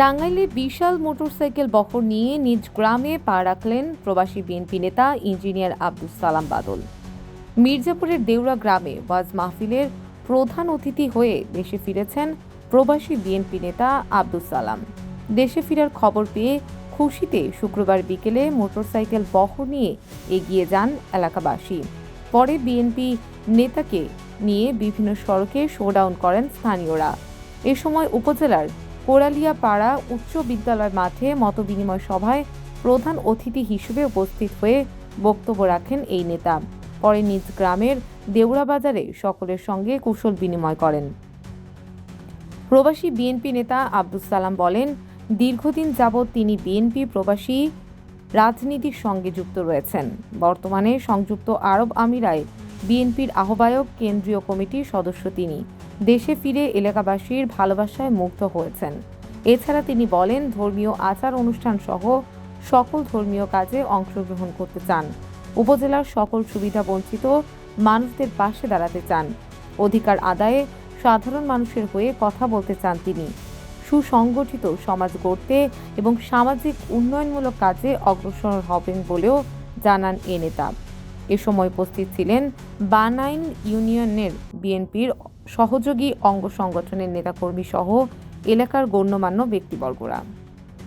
টাঙ্গাইলে বিশাল মোটরসাইকেল বহর নিয়ে নিজ গ্রামে পা রাখলেন প্রবাসী বিএনপি নেতা ইঞ্জিনিয়ার আব্দুল সালাম বাদল। মির্জাপুরের দেউরা গ্রামে ওয়াজ মাহফিলের প্রধান অতিথি হয়ে দেশে ফিরেছেন প্রবাসী বিএনপি নেতা আব্দুল সালাম। দেশে ফেরার খবর পেয়ে খুশিতে শুক্রবার বিকেলে মোটরসাইকেল বহর নিয়ে এগিয়ে যান এলাকাবাসী। পরে বিএনপি নেতাকে নিয়ে বিভিন্ন সড়কে শোডাউন করেন স্থানীয়রা। এ সময় উপজেলার কোরালিয়া পাড়া উচ্চ বিদ্যালয় মাঠে মতবিনিময় সভায় প্রধান অতিথি হিসেবে উপস্থিত হয়ে বক্তব্য রাখেন এই নেতা। পরে নিজ গ্রামের দেউড়া বাজারে সকলের সঙ্গে কুশল বিনিময় করেন। প্রবাসী বিএনপি নেতা আব্দুল সালাম বলেন, দীর্ঘদিন যাবৎ তিনি বিএনপি প্রবাসী রাজনীতির সঙ্গে যুক্ত রয়েছেন। বর্তমানে সংযুক্ত আরব আমিরায় বিএনপির আহ্বায়ক, কেন্দ্রীয় কমিটির সদস্য তিনি। দেশে ফিরে এলাকাবাসীর ভালোবাসায় মুগ্ধ হয়েছেন। এছাড়া তিনি বলেন, ধর্মীয় আচার অনুষ্ঠান সহ সকল ধর্মীয় কাজে অংশগ্রহণ করতে চান। উপজেলার সকল সুবিধা বঞ্চিত মানুষদের পাশে দাঁড়াতে চান। অধিকার আদায়ে সাধারণ মানুষের হয়ে কথা বলতে চান তিনি। সুসংগঠিত সমাজ গড়তে এবং সামাজিক উন্নয়নমূলক কাজে অগ্রসর হবেন বলেও জানান এ নেতা। এ সময় উপস্থিত ছিলেন বানাইন ইউনিয়নের বিএনপির সহযোগী অঙ্গ সংগঠনের নেতাকর্মী সহ এলাকার গণ্যমান্য ব্যক্তিবর্গরা।